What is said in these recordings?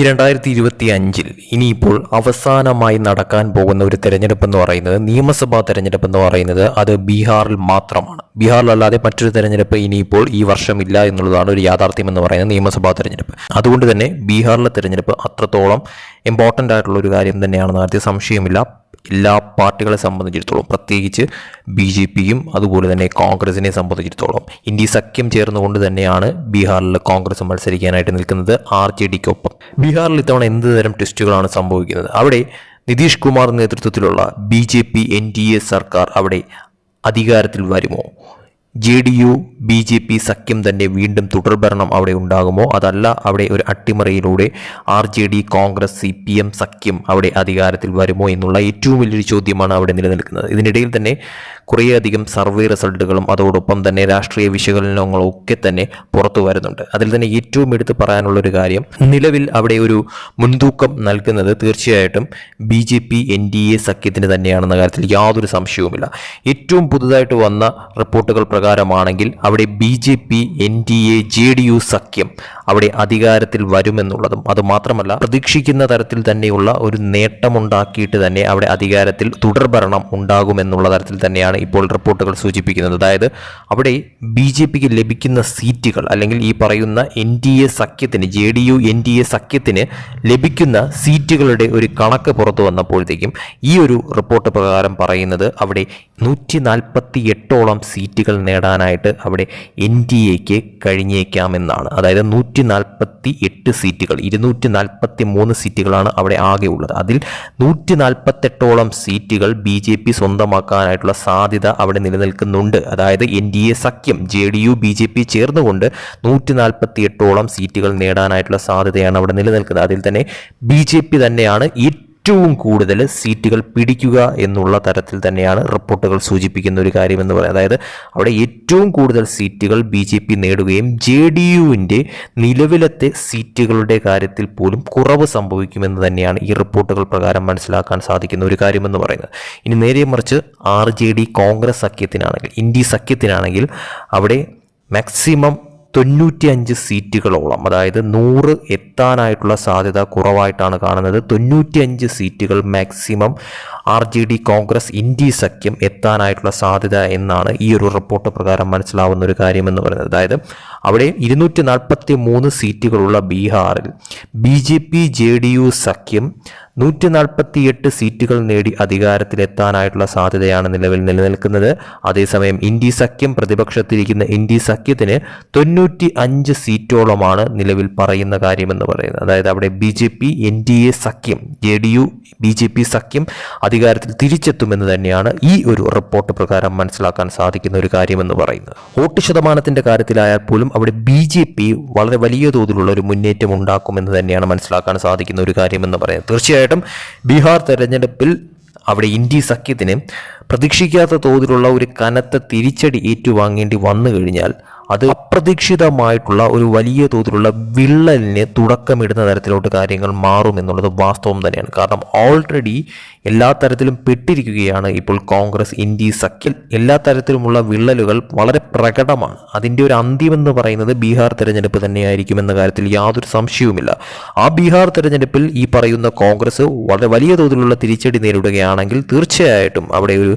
ഈ രണ്ടായിരത്തി ഇരുപത്തി അഞ്ചിൽ ഇനിയിപ്പോൾ അവസാനമായി നടക്കാൻ പോകുന്ന ഒരു തെരഞ്ഞെടുപ്പ് എന്ന് പറയുന്നത് നിയമസഭാ തെരഞ്ഞെടുപ്പ് എന്ന് പറയുന്നത് അത് ബീഹാറിൽ മാത്രമാണ്. ബീഹാറിലല്ലാതെ മറ്റൊരു തെരഞ്ഞെടുപ്പ് ഇനിയിപ്പോൾ ഈ വർഷമില്ല എന്നുള്ളതാണ് ഒരു യാഥാർത്ഥ്യം എന്ന് പറയുന്നത് നിയമസഭാ തെരഞ്ഞെടുപ്പ്. അതുകൊണ്ട് തന്നെ ബീഹാറിലെ തെരഞ്ഞെടുപ്പ് അത്രത്തോളം ഇമ്പോർട്ടന്റ് ആയിട്ടുള്ള ഒരു കാര്യം തന്നെയാണെന്ന് കാര്യത്തിൽ സംശയമില്ല. എല്ലാ പാർട്ടികളെ സംബന്ധിച്ചിടത്തോളം പ്രത്യേകിച്ച് ബി ജെ പിയും അതുപോലെ തന്നെ കോൺഗ്രസിനെ സംബന്ധിച്ചിടത്തോളം. ഇന്ത്യ സഖ്യം ചേർന്നുകൊണ്ട് തന്നെയാണ് ബീഹാറിൽ കോൺഗ്രസ് മത്സരിക്കാനായിട്ട് നിൽക്കുന്നത് ആർ ജെ ഡിക്കൊപ്പം. ബീഹാറിൽ ഇത്തവണ എന്ത് തരം ടെസ്റ്റുകളാണ് സംഭവിക്കുന്നത്? അവിടെ നിതീഷ് കുമാർ നേതൃത്വത്തിലുള്ള B J P N D A സർക്കാർ അവിടെ അധികാരത്തിൽ വരുമോ? J D U B J P സഖ്യം തന്നെ വീണ്ടും തുടർഭരണം അവിടെ ഉണ്ടാകുമോ? അതല്ല അവിടെ ഒരു അട്ടിമറിയിലൂടെ R J D Congress C P M സഖ്യം അവിടെ അധികാരത്തിൽ വരുമോ എന്നുള്ള ഏറ്റവും വലിയൊരു ചോദ്യമാണ് അവിടെ നിലനിൽക്കുന്നത്. ഇതിനിടയിൽ തന്നെ കുറേയധികം സർവേ റിസൾട്ടുകളും അതോടൊപ്പം തന്നെ രാഷ്ട്രീയ വിശകലനങ്ങളും ഒക്കെ തന്നെ പുറത്തു വരുന്നുണ്ട്. അതിൽ തന്നെ ഏറ്റവും എടുത്ത് പറയാനുള്ളൊരു കാര്യം നിലവിൽ അവിടെ ഒരു മുൻതൂക്കം നൽകുന്നത് തീർച്ചയായിട്ടും B J P N D A സഖ്യത്തിന് തന്നെയാണെന്ന കാര്യത്തിൽ യാതൊരു സംശയവുമില്ല. ഏറ്റവും പുതുതായിട്ട് വന്ന റിപ്പോർട്ടുകൾ പ്രകാരമാണെങ്കിൽ അവിടെ B J P N D A J D U സഖ്യം അവിടെ അധികാരത്തിൽ വരുമെന്നുള്ളതും അതുമാത്രമല്ല പ്രതീക്ഷിക്കുന്ന തരത്തിൽ തന്നെയുള്ള ഒരു നേട്ടമുണ്ടാക്കിയിട്ട് തന്നെ അവിടെ അധികാരത്തിൽ തുടർഭരണം ഉണ്ടാകുമെന്നുള്ള തരത്തിൽ തന്നെയാണ് ഇപ്പോൾ റിപ്പോർട്ടുകൾ സൂചിപ്പിക്കുന്നത്. അതായത് അവിടെ ബി ജെ പിക്ക് ലഭിക്കുന്ന സീറ്റുകൾ അല്ലെങ്കിൽ ഈ പറയുന്ന എൻ ഡി എ സഖ്യത്തിന് J D U N D A സഖ്യത്തിന് ലഭിക്കുന്ന സീറ്റുകളുടെ ഒരു കണക്ക് പുറത്തു വന്നപ്പോഴത്തേക്കും ഈ ഒരു റിപ്പോർട്ട് പ്രകാരം പറയുന്നത് അവിടെ നൂറ്റി നാൽപ്പത്തി എട്ടോളം സീറ്റുകൾ നേടാനായിട്ട് അവിടെ എൻ ഡി എക്ക് കഴിഞ്ഞേക്കാമെന്നാണ്. അതായത് നൂറ്റി നാൽപ്പത്തി എട്ട് സീറ്റുകൾ ഇരുന്നൂറ്റി നാൽപ്പത്തി മൂന്ന് സീറ്റുകളാണ് അവിടെ ആകെ ഉള്ളത്. അതിൽ നൂറ്റി നാൽപ്പത്തെട്ടോളം സീറ്റുകൾ ബി ജെ പി സ്വന്തമാക്കാനായിട്ടുള്ള സാധ്യത അവിടെ നിലനിൽക്കുന്നുണ്ട്. അതായത് എൻ ഡി എ സഖ്യം J D U B J P ചേർന്നുകൊണ്ട് നൂറ്റി നാൽപ്പത്തി എട്ടോളം സീറ്റുകൾ നേടാനായിട്ടുള്ള സാധ്യതയാണ് അവിടെ നിലനിൽക്കുന്നത്. അതിൽ തന്നെ ബി ജെ പി തന്നെയാണ് ഏറ്റവും കൂടുതൽ സീറ്റുകൾ പിടിക്കുക എന്നുള്ള തരത്തിൽ തന്നെയാണ് റിപ്പോർട്ടുകൾ സൂചിപ്പിക്കുന്ന ഒരു കാര്യമെന്ന് പറയുന്നത് അതായത് അവിടെ ഏറ്റവും കൂടുതൽ സീറ്റുകൾ ബി ജെ പി നേടുകയും ജെ ഡി യുവിന്റെ നിലവിലത്തെ സീറ്റുകളുടെ കാര്യത്തിൽ പോലും കുറവ് സംഭവിക്കുമെന്ന് തന്നെയാണ് ഈ റിപ്പോർട്ടുകൾ പ്രകാരം മനസ്സിലാക്കാൻ സാധിക്കുന്ന ഒരു കാര്യമെന്ന് പറയുന്നത്. ഇനി നേരെ മറിച്ച് ആർ ജെ ഡി കോൺഗ്രസ് സഖ്യത്തിനാണെങ്കിൽ ഇന്ത്യ സഖ്യത്തിനാണെങ്കിൽ അവിടെ മാക്സിമം തൊണ്ണൂറ്റിയഞ്ച് സീറ്റുകളോളം അതായത് നൂറ് എത്താനായിട്ടുള്ള സാധ്യത കുറവായിട്ടാണ് കാണുന്നത്. തൊണ്ണൂറ്റിയഞ്ച് സീറ്റുകൾ maximum R J D Congress India സഖ്യം എത്താനായിട്ടുള്ള സാധ്യത എന്നാണ് ഈ ഒരു റിപ്പോർട്ട് പ്രകാരം മനസ്സിലാവുന്ന ഒരു കാര്യമെന്ന് പറയുന്നത്. അതായത് അവിടെ ഇരുന്നൂറ്റി നാൽപ്പത്തി മൂന്ന് സീറ്റുകളുള്ള ബീഹാറിൽ B J P J D U സഖ്യം നൂറ്റി നാൽപ്പത്തിയെട്ട് സീറ്റുകൾ നേടി അധികാരത്തിലെത്താനായിട്ടുള്ള സാധ്യതയാണ് നിലവിൽ നിലനിൽക്കുന്നത്. അതേസമയം ഇന്ത്യ സഖ്യം പ്രതിപക്ഷത്തിരിക്കുന്ന ഇന്ത്യ സഖ്യത്തിന് തൊണ്ണൂറ്റി അഞ്ച് സീറ്റോളമാണ് നിലവിൽ പറയുന്ന കാര്യമെന്ന് പറയുന്നത്. അതായത് അവിടെ B J P N D A സഖ്യം J D U B J P സഖ്യം അധികാരത്തിൽ തിരിച്ചെത്തുമെന്ന് തന്നെയാണ് ഈ ഒരു റിപ്പോർട്ട് പ്രകാരം മനസ്സിലാക്കാൻ സാധിക്കുന്ന ഒരു കാര്യമെന്ന് പറയുന്നത്. വോട്ട് ശതമാനത്തിന്റെ കാര്യത്തിലായാൽ പോലും അവിടെ ബി ജെ പി വളരെ വലിയ തോതിലുള്ള ഒരു മുന്നേറ്റം ഉണ്ടാക്കുമെന്ന് തന്നെയാണ് മനസ്സിലാക്കാൻ സാധിക്കുന്ന ഒരു കാര്യമെന്ന് പറയുന്നത് തീർച്ചയായിട്ടും ബീഹാർ തെരഞ്ഞെടുപ്പിൽ അവിടെ ഇന്ത്യ സഖ്യത്തിന് പ്രതീക്ഷിക്കാത്ത തോതിലുള്ള ഒരു കനത്ത തിരിച്ചടി ഏറ്റുവാങ്ങേണ്ടി വന്നു കഴിഞ്ഞാൽ അത് അപ്രതീക്ഷിതമായിട്ടുള്ള ഒരു വലിയ തോതിലുള്ള വിള്ളലിന് തുടക്കമിടുന്ന തരത്തിലോട്ട് കാര്യങ്ങൾ മാറും എന്നുള്ളത് വാസ്തവം തന്നെയാണ്. കാരണം ഓൾറെഡി എല്ലാ തരത്തിലും പെട്ടിരിക്കുകയാണ് ഇപ്പോൾ കോൺഗ്രസ് ഇന്ത്യ സഖ്യം. എല്ലാ തരത്തിലുമുള്ള വിള്ളലുകൾ വളരെ പ്രകടമാണ്. അതിന്റെ ഒരു അന്ത്യം എന്ന് പറയുന്നത് ബീഹാർ തെരഞ്ഞെടുപ്പ് തന്നെയായിരിക്കുമെന്ന കാര്യത്തിൽ യാതൊരു സംശയവുമില്ല. ആ ബീഹാർ തിരഞ്ഞെടുപ്പിൽ ഈ പറയുന്ന കോൺഗ്രസ് വളരെ വലിയ തോതിലുള്ള തിരിച്ചടി നേരിടുകയാണെങ്കിൽ തീർച്ചയായിട്ടും അവിടെ ഒരു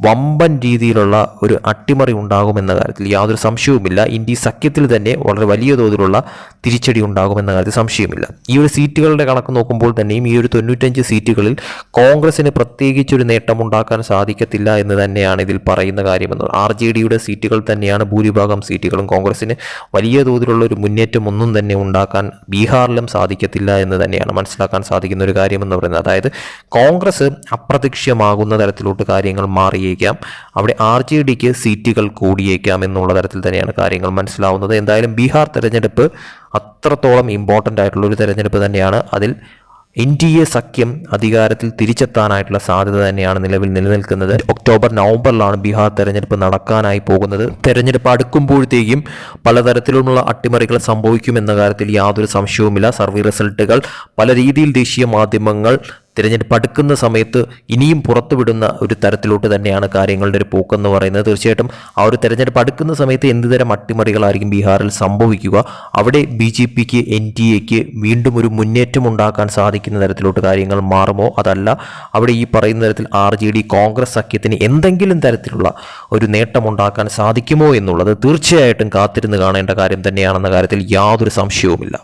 വമ്പൻ രീതിയിലുള്ള ഒരു അട്ടിമറി ഉണ്ടാകുമെന്ന കാര്യത്തിൽ യാതൊരു സംശയവുമില്ല. ഇന്ത്യ സഖ്യത്തിൽ തന്നെ വളരെ വലിയ തോതിലുള്ള തിരിച്ചടി ഉണ്ടാകുമെന്ന കാര്യത്തിൽ സംശയമില്ല ഈ ഒരു സീറ്റുകളുടെ കണക്ക് നോക്കുമ്പോൾ തന്നെയും ഈ ഒരു തൊണ്ണൂറ്റഞ്ച് സീറ്റുകളിൽ കോൺഗ്രസിന് പ്രത്യേകിച്ചൊരു നേട്ടമുണ്ടാക്കാൻ സാധിക്കത്തില്ല എന്ന് തന്നെയാണ് ഇതിൽ പറയുന്ന കാര്യമെന്ന് ആർ ജെ ഡിയുടെ സീറ്റുകൾ തന്നെയാണ് ഭൂരിഭാഗം സീറ്റുകളും. കോൺഗ്രസിന് വലിയ തോതിലുള്ള ഒരു മുന്നേറ്റം ഒന്നും തന്നെ ഉണ്ടാക്കാൻ ബീഹാറിലും സാധിക്കത്തില്ല എന്ന് തന്നെയാണ് മനസ്സിലാക്കാൻ സാധിക്കുന്ന ഒരു കാര്യമെന്ന് പറയുന്നത്. അതായത് കോൺഗ്രസ് അപ്രത്യക്ഷമാകുന്ന തരത്തിലോട്ട് കാര്യങ്ങൾ മാറിയേക്കാം അവിടെ ആർ ജെ ഡിക്ക് സീറ്റുകൾ കൂടിയേക്കാം എന്നുള്ള തരത്തിൽ തന്നെയാണ് കാര്യങ്ങൾ മനസ്സിലാവുന്നത്. എന്തായാലും ബീഹാർ തെരഞ്ഞെടുപ്പ് അത്രത്തോളം ഇമ്പോർട്ടന്റ് ആയിട്ടുള്ള ഒരു തെരഞ്ഞെടുപ്പ് തന്നെയാണ്. അതിൽ എൻ ഡി എ സഖ്യം അധികാരത്തിൽ തിരിച്ചെത്താനായിട്ടുള്ള സാധ്യത തന്നെയാണ് നിലവിൽ നിലനിൽക്കുന്നത്. ഒക്ടോബർ നവംബറിലാണ് ബീഹാർ തെരഞ്ഞെടുപ്പ് നടക്കാനായി പോകുന്നത്. തെരഞ്ഞെടുപ്പ് അടുക്കുമ്പോഴത്തേക്കും പലതരത്തിലുള്ള അട്ടിമറികൾ സംഭവിക്കുമെന്ന കാര്യത്തിൽ യാതൊരു സംശയവുമില്ല. സർവേ റിസൾട്ടുകൾ പല രീതിയിൽ ദേശീയ മാധ്യമങ്ങൾ തിരഞ്ഞെടുപ്പ് അടുക്കുന്ന സമയത്ത് ഇനിയും പുറത്തുവിടുന്ന ഒരു തരത്തിലോട്ട് തന്നെയാണ് കാര്യങ്ങളുടെ ഒരു പോക്കെന്ന് പറയുന്നത്. തീർച്ചയായിട്ടും ആ ഒരു തിരഞ്ഞെടുപ്പ് അടുക്കുന്ന സമയത്ത് എന്തുതരം അട്ടിമറികളായിരിക്കും ബീഹാറിൽ സംഭവിക്കുക? അവിടെ ബി ജെ പിക്ക് എൻ ഡി എക്ക് വീണ്ടും ഒരു മുന്നേറ്റം ഉണ്ടാക്കാൻ സാധിക്കുന്ന തരത്തിലോട്ട് കാര്യങ്ങൾ മാറുമോ? അതല്ല അവിടെ ഈ പറയുന്ന തരത്തിൽ ആർ ജെ ഡി കോൺഗ്രസ് സഖ്യത്തിന് എന്തെങ്കിലും തരത്തിലുള്ള ഒരു നേട്ടമുണ്ടാക്കാൻ സാധിക്കുമോ എന്നുള്ളത് തീർച്ചയായിട്ടും കാത്തിരുന്ന് കാണേണ്ട കാര്യം തന്നെയാണെന്ന കാര്യത്തിൽ യാതൊരു സംശയവുമില്ല.